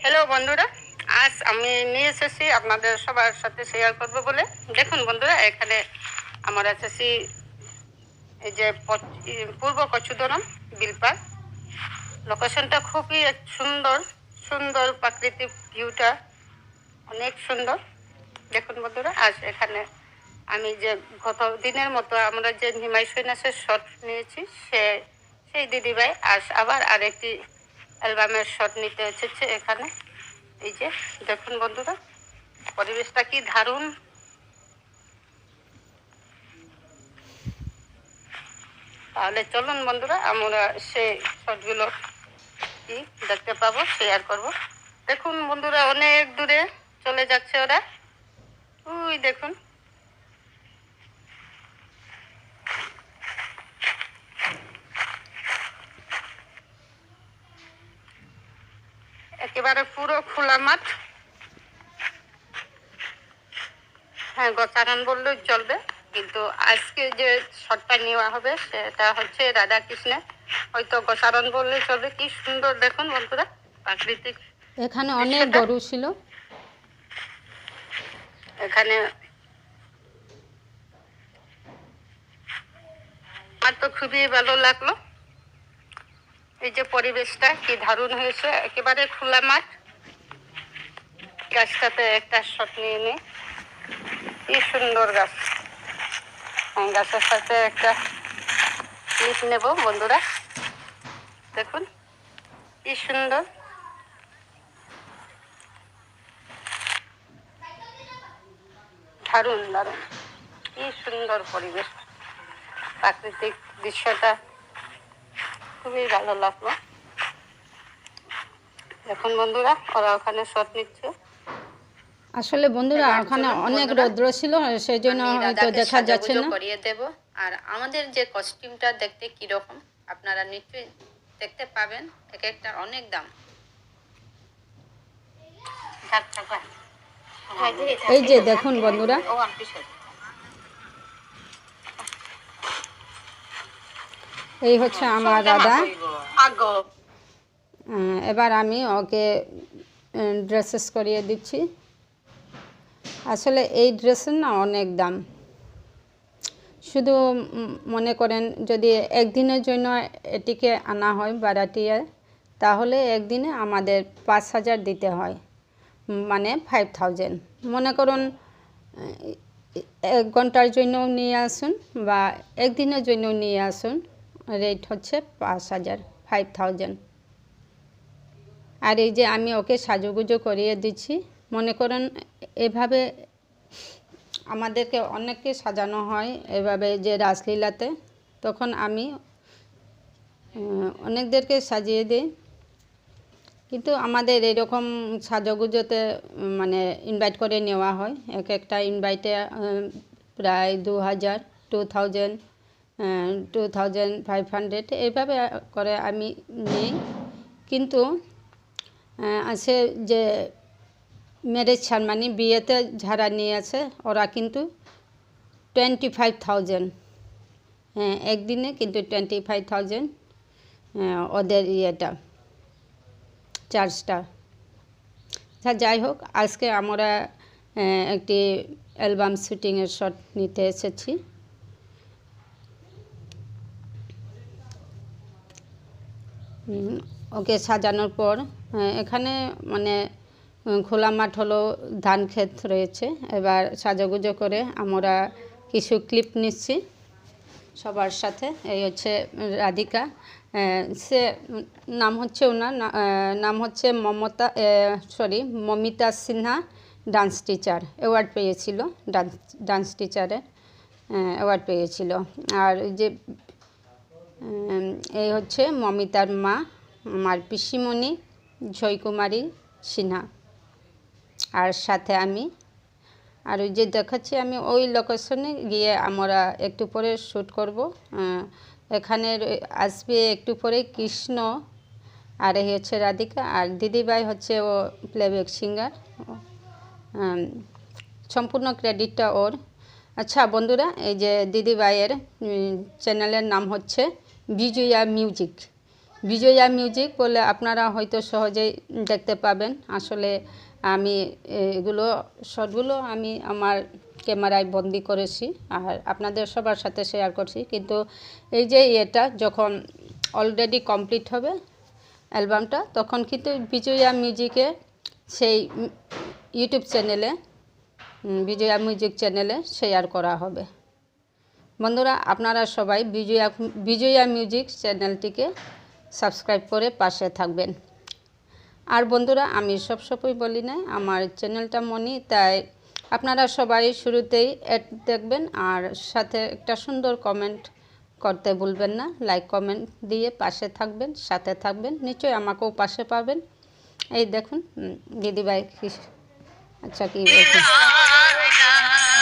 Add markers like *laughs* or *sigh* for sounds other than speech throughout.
Hello বন্ধুরা। আজ আমি নিয়ে এসেছি আপনাদের সবার সাথে শেয়ার করব বলে। দেখুন বন্ধুরা, এখানে আমার এসেছি এই যে পূর্ব কচুদরম বিলপার লোকেশনটা খুবই সুন্দর সুন্দর প্রাকৃতিক ভিউটা অনেক সুন্দর। দেখুন বন্ধুরা, আজ এখানে আমি যে গত দিনের মতো আমরা যে নিমাই সৈনাসের শট নিয়েছি, সে সেই দিদিভাই আজ আবার আরেকটি অ্যালবামের শট নিতে এসেছে এখানে। এই যে, দেখুন বন্ধুরা, পরিবেশটা কি দারুণ। তাহলে চলুন বন্ধুরা, আমরা সেই শটগুলো কি দেখতে পাবো শেয়ার করব। দেখুন বন্ধুরা, অনেক দূরে চলে যাচ্ছে ওরা। ওই দেখুন। একেবারে পুরো খোলা মাঠ হ্যাঁ গোচারণ বললেও চলবে কিন্তু আজকে যে শটটা নেওয়া হবে সেটা হচ্ছে রাধা কৃষ্ণের হয়তো গোচারণ বললে চলবে কি সুন্দর দেখুন বন্ধুরা প্রাকৃতিক এখানে অনেক গরু ছিল। এখানে আমার তো খুবই ভালো লাগল। এই যে পরিবেশটা কি দারুণ হয়েছে একেবারে খোলা মাঠ। গাছটাতে একটা শট নিয়ে নে। কি সুন্দর গাছ। হ্যাঁ, গাছের সাথে একটা ক্লিপ নেব বন্ধুরা। দেখুন কি সুন্দর। দারুণ দারুণ। কি সুন্দর পরিবেশ। প্রাকৃতিক দৃশ্যটা। খুবই ভালো লাগল। এখন বন্ধুরা ওরা ওখানে শট নিচ্ছে। আসলে বন্ধুরা ওখানে অনেক রৌদ্র ছিল সেই জন্য হয়তো দেখা যাচ্ছে না। করিয়ে দেব। আর আমাদের যে কস্টিউমটা দেখতে কীরকম আপনারা নিশ্চয়ই দেখতে পাবেন এক একটা অনেক দাম। এই যে দেখুন বন্ধুরা ও আন্টি সরি। এই হচ্ছে আমার দাদা। আগো এবার আমি ওকে ড্রেসেস করিয়ে দিচ্ছি। আসলে এই ড্রেসের না অনেক দাম। শুধু মনে করেন যদি একদিনের জন্য এটিকে আনা হয় বারাটিয়ায় তাহলে একদিনে আমাদের পাঁচ হাজার দিতে হয়। মানে ফাইভ থাউজেন্ড মনে করুন এক ঘণ্টার জন্যও নিয়ে আসুন বা একদিনের জন্যও নিয়ে আসুন রেট হচ্ছে পাঁচ হাজার ফাইভ থাউজেন্ড আর এই যে আমি ওকে সাজুগুজো করিয়ে দিচ্ছি, মনে করেন এভাবে আমাদেরকে অনেককে সাজানো হয় এভাবে যে রাসলীলাতে, তখন আমি অনেকদেরকে সাজিয়ে দিই। কিন্তু আমাদের এরকম সাজগুজোতে মানে ইনভাইট করে নেওয়া হয়, এক একটা ইনভাইটে প্রায় দু হাজার two thousand two thousand five hundred এইভাবে করে আমি নিই। কিন্তু আছে যে ম্যারেজ সারমানি বিয়েতে যারা নিয়ে আছে, ওরা কিন্তু টোয়েন্টি ফাইভ থাউজেন্ড হ্যাঁ একদিনে কিন্তু টোয়েন্টি ফাইভ থাউজেন্ড ওদের ইয়েটা চার্জটা যাই হোক, আজকে আমরা একটি অ্যালবাম শুটিংয়ের শট নিতে এসেছি। ওকে সাজানোর পর এখানে মানে খোলা মাঠ হলো ধান ক্ষেত রয়েছে। এবার সাজাগুজো করে আমরা কিছু ক্লিপ নিচ্ছি সবার সাথে। এই হচ্ছে রাধিকা সে নাম হচ্ছে ওনার নাম হচ্ছে Mamata sorry, Mamita Sinha, dance teacher. Award পেয়েছিল, ডান্স ডান্স টিচারের অ্যাওয়ার্ড পেয়েছিল। আর যে এই হচ্ছে মমিতার মা, আমার পিসিমণি, জয়কুমারী সিনহা। আর সাথে আমি, আর ওই যে দেখাচ্ছি আমি ওই লোকেশনে গিয়ে আমরা একটু পরে শ্যুট করব। এখানে আসবে একটু পরে কৃষ্ণ, আর এই হচ্ছে রাধিকা, আর দিদিভাই হচ্ছে ও প্লেব্যাক সিঙ্গার সম্পূর্ণ ক্রেডিটটা ওর। আচ্ছা বন্ধুরা, এই যে দিদিভাইয়ের চ্যানেলের নাম হচ্ছে বিজয়া মিউজিক। বিজয়া মিউজিক বলে আপনারা হয়তো সহজেই দেখতে পাবেন। আসলে আমি এগুলো শটগুলো আমি আমার ক্যামেরায় বন্দি করেছি আর আপনাদের সবার সাথে শেয়ার করছি। কিন্তু এই যে এটা যখন অলরেডি কমপ্লিট হবে অ্যালবামটা, তখন কিন্তু বিজয়া মিউজিকে সেই ইউটিউব চ্যানেলে বিজয়া মিউজিক চ্যানেলে শেয়ার করা হবে। বন্ধুরা, আপনারা সবাই বিজয়া বিজয়া মিউজিক চ্যানেলটিকে সাবস্ক্রাইব করে পাশে থাকবেন। আর বন্ধুরা, আমি সব সময় বলি না আমার চ্যানেলটা মনি, তাই আপনারা সবাই শুরুতেই অ্যাড দেখবেন, আর সাথে একটা সুন্দর কমেন্ট করতে ভুলবেন না লাইক কমেন্ট দিয়ে পাশে থাকবেন, সাথে থাকবেন, নিশ্চয়ই আমাকেও পাশে পাবেন। এই দেখুন দিদিভাই আচ্ছা কি বলছেন? *laughs*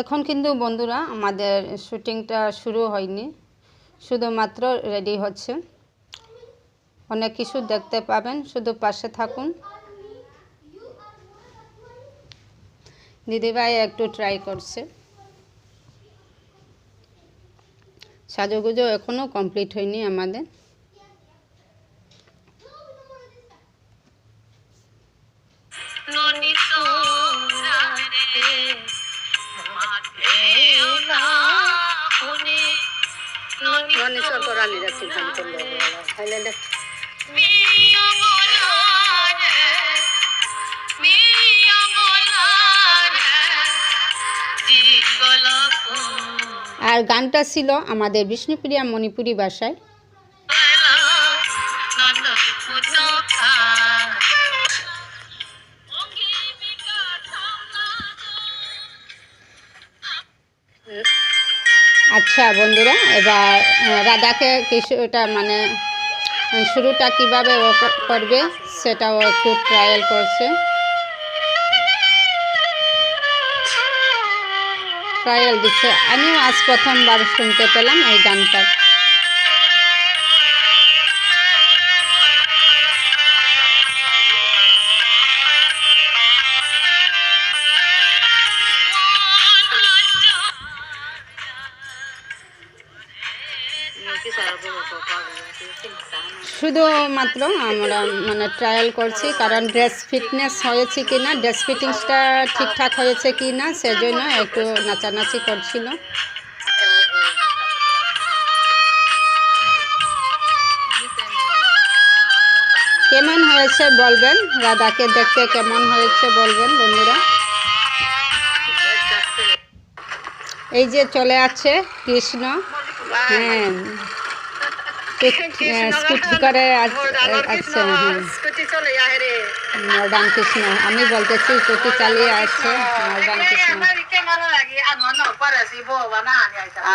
এখন কিন্তু বন্ধুরা আমাদের শুটিংটা শুরু হয়নি। শুধুমাত্র রেডি হচ্ছে। অনেক কিছু দেখতে পাবেন, শুধু পাশে থাকুন। দিদিভাই একটু ট্রাই করছে। সাজুগুজো এখনও কমপ্লিট হয়নি আমাদের। আর গানটা ছিল আমাদের বিষ্ণুপ্রিয়া মণিপুরি ভাষায়। আচ্ছা বন্ধুরা এবার রাধাকে কিছুটা মানে শুরুটা কীভাবে ও করবে সেটাও একটু ট্রায়াল করছে। ট্রায়াল দিচ্ছে। আমিও আজ প্রথমবার শুনতে পেলাম এই গানটা শুধুমাত্র আমরা মানে ট্রায়াল করছি, কারণ ড্রেস ফিটনেস হয়েছে কি না ড্রেস ফিটিংসটা ঠিকঠাক হয়েছে কি না সেজন্য একটু নাচানাচি করছিল। কেমন হয়েছে বলবেন? রাধাকে দেখতে কেমন হয়েছে বলবেন, বন্ধুরা? এই যে চলে আছে কৃষ্ণ। হ্যাঁ। স্কুটি করে আসছে হ্যাঁ স্কুটি চলে আহে রে মডার্ন কৃষ্ণ আমি বলতেছি স্কুটি চালিয়ে আসছে মডার্ন কৃষ্ণ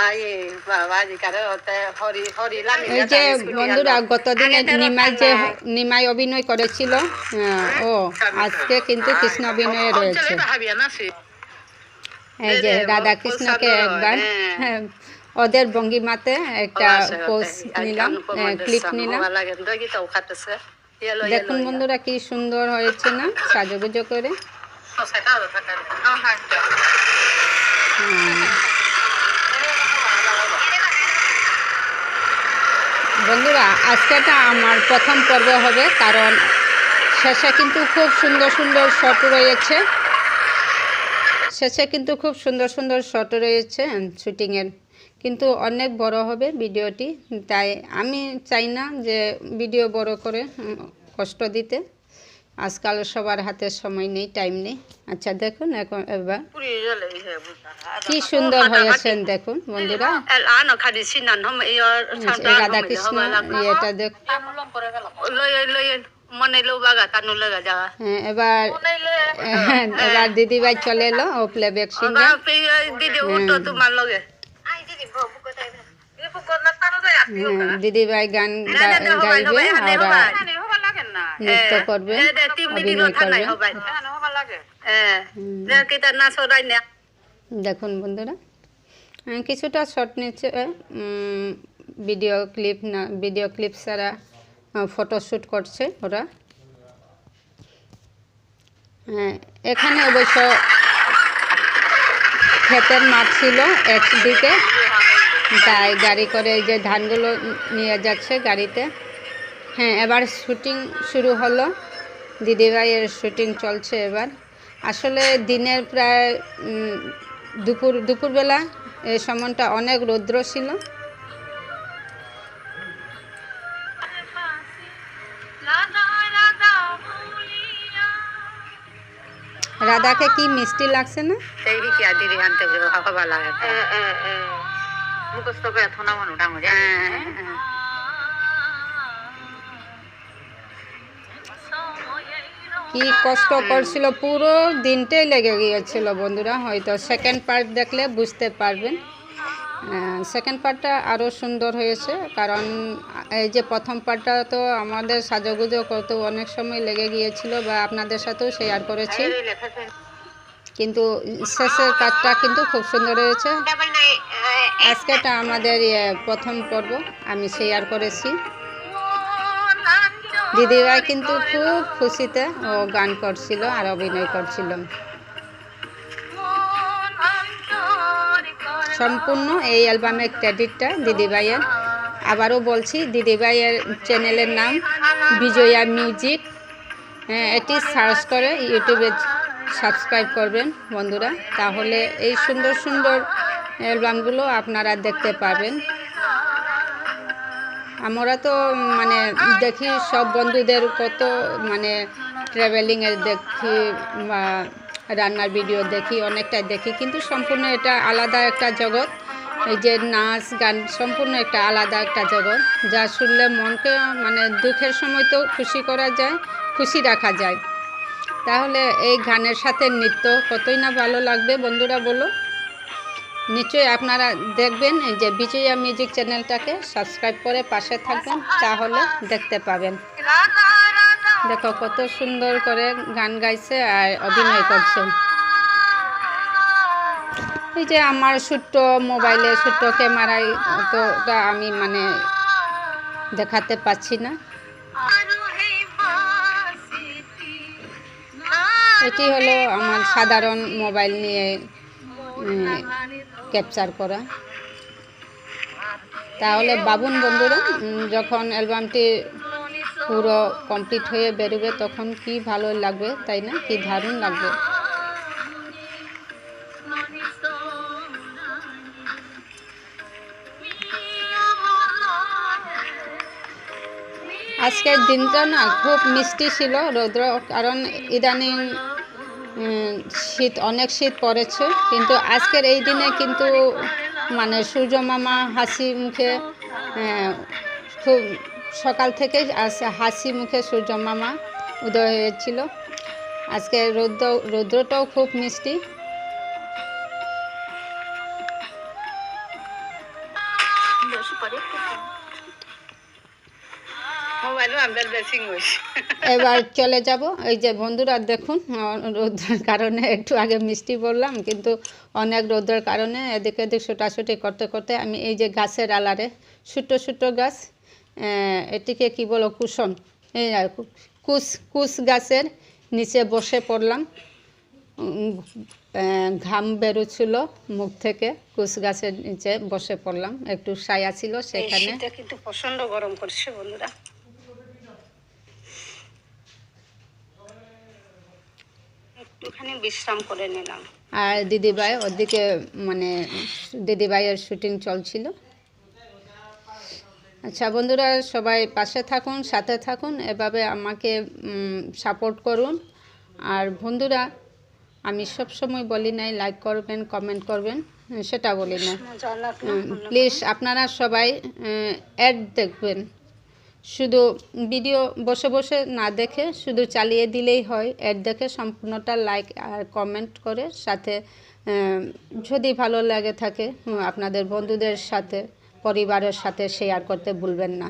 আয়ে বাবা জিকারে ওতে হরি হরি লামি এই যে বন্ধুরা গতদিনে নিমাই যে নিমাই অভিনয় করেছিল হ্যাঁ, ও আজকে কিন্তু কৃষ্ণ অভিনয়ে রয়েছে এই যে রাধা কৃষ্ণকে একবার হ্যাঁ, ওদের ভঙ্গিমাতে একটা পোস্ট নিলাম ক্লিপ নিলাম। দেখুন বন্ধুরা কি সুন্দর হয়েছে না সাজুগুজো করে। বন্ধুরা আজকেটা আমার প্রথম পর্ব হবে কারণ শেষে কিন্তু খুব সুন্দর সুন্দর শট রয়েছে। শেষে কিন্তু খুব সুন্দর সুন্দর শট রয়েছে শুটিংয়ের। কিন্তু অনেক বড় হবে ভিডিওটি। তাই আমি চাই না যে ভিডিও বড় করে কষ্ট দিতে। আজকাল সবার হাতে সময় নেই টাইম নেই। আচ্ছা দেখুন এখন এবার কি সুন্দর হয়েছেন দেখুন বন্ধুরা। রাধা কৃষ্ণ ইয়েটা দেখ লই লই মনে লো বাগা কানু লাগা যা হ্যাঁ, এবার এবার দিদিভাই চলে এলো ও প্লেব্যাক সিঙ্গার দিদি তোমার লগে। হ্যাঁ, দিদিভাই গান গাইবে আর নৃত্য করবে অভিনয় করবে। দেখুন বন্ধুরা কিছুটা শর্ট নিচ্ছে ভিডিও ক্লিপ না ভিডিও ক্লিপ ছাড়া ফটোশ্যুট করছে ওরা। হ্যাঁ, এখানে অবশ্য ক্ষেতের মাঠ ছিল একদিকে। তাই গাড়ি করে এই যে ধানগুলো নিয়ে যাচ্ছে গাড়িতে। হ্যাঁ এবার শুটিং শুরু হলো। দিদিভাইয়ের শুটিং চলছে এবার। আসলে দিনের প্রায় দুপুর দুপুরবেলা এই সময়টা অনেক রৌদ্র ছিল। রাধাকে কি মিষ্টি লাগছে না? মুখস্থ করে থনা কি কষ্ট করছিল পুরো দিনটাই লেগে গিয়েছিল বন্ধুরা হয়তো সেকেন্ড পার্ট দেখলে বুঝতে পারবেন। সেকেন্ড পার্টটা আরও সুন্দর হয়েছে কারণ এই যে প্রথম পার্টটা তো আমাদের সাজগুজো করতে অনেক সময় লেগে গিয়েছিল বা আপনাদের সাথেও শেয়ার করেছি। কিন্তু শেষের কাজটা কিন্তু খুব সুন্দর হয়েছে। আজকেটা আমাদের প্রথম পর্ব। আমি শেয়ার করেছি। দিদিভাই কিন্তু খুব খুশিতে ও গান করছিল আর অভিনয় করছিল। সম্পূর্ণ এই অ্যালবামের ক্রেডিটটা দিদিভাইয়ের। আবারও বলছি, দিদিভাইয়ের চ্যানেলের নাম বিজয়া মিউজিক। হ্যাঁ এটি সার্চ করে ইউটিউবে সাবস্ক্রাইব করবেন বন্ধুরা। তাহলে এই সুন্দর সুন্দর অ্যালবামগুলো আপনারা দেখতে পাবেন। আমরা তো মানে দেখি সব বন্ধুদের কত মানে ট্রাভেলিংয়ের দেখি বা রান্নার ভিডিও দেখি অনেকটাই দেখি। কিন্তু সম্পূর্ণ এটা আলাদা একটা জগৎ। এই যে নাচ, গান, সম্পূর্ণ একটা আলাদা একটা জগৎ। যা শুনলে মনকে মানে দুঃখের সময় তো খুশি করা যায়, খুশি রাখা যায়। তাহলে এই গানের সাথে নৃত্য কতই না ভালো লাগবে বন্ধুরা বলো। নিশ্চয়ই আপনারা দেখবেন যে বিজয়া মিউজিক চ্যানেলটাকে সাবস্ক্রাইব করে পাশে থাকবেন, তাহলে দেখতে পাবেন। দেখো কত সুন্দর করে গান গাইছে আর অভিনয় করছে। এই যে আমার ছোট্ট মোবাইলে ছোট্ট ক্যামেরায় অতটা আমি মানে দেখাতে পাচ্ছি না। এটি হলো আমার সাধারণ মোবাইল নিয়ে ক্যাপচার করা। তাহলে বাবুন বন্ধুরা যখন অ্যালবামটি পুরো কমপ্লিট হয়ে বেরোবে, তখন কি ভালো লাগবে, তাই না? কি দারুণ লাগবে। আজকের দিনটা না খুব মিষ্টি ছিল, রৌদ্র, কারণ ইদানিং শীত, অনেক শীত পড়েছে, কিন্তু আজকের এই দিনে কিন্তু মানে সূর্য মামা হাসি মুখে খুব সকাল থেকে হাসি মুখে সূর্য মামা উদয় হয়েছিল। আজকে রৌদ্র, রৌদ্রটাও খুব মিষ্টি। এবার চলে যাব। এই যে বন্ধুরা দেখুন রৌদ্রের কারণে একটু আগে মিষ্টি বললাম কিন্তু অনেক রৌদ্রের কারণে এদিকে এদিক ছোটাছুটি করতে করতে আমি এই যে গাছের আলারে ছোটো ছোটো গাছ এটিকে কি বলো কুশন এই আর কু- কুশ কুশ গাছের নিচে বসে পড়লাম। ঘাম বেরোচ্ছিল মুখ থেকে কুশ গাছের নিচে বসে পড়লাম। একটু সায়া ছিল সেখানে। কিন্তু প্রচণ্ড গরম করছে বন্ধুরা। একটুখানি বিশ্রাম করে নিলাম। আর দিদিভাই ওদিকে মানে দিদিভাইয়ের শুটিং চলছিল। আচ্ছা বন্ধুরা সবাই পাশে থাকুন সাথে থাকুন এভাবে আমাকে সাপোর্ট করুন। আর বন্ধুরা আমি সব সময় বলি নাই লাইক করবেন কমেন্ট করবেন সেটা বলি না। প্লিজ আপনারা সবাই অ্যাড দেখবেন। শুধু ভিডিও বসে বসে না দেখে, শুধু চালিয়ে দিলেই হয়। অ্যাড দেখে সম্পূর্ণটা লাইক আর কমেন্ট করে, সাথে যদি ভালো লাগে থাকে, আপনাদের বন্ধুদের সাথে, পরিবারের সাথে শেয়ার করতে ভুলবেন না।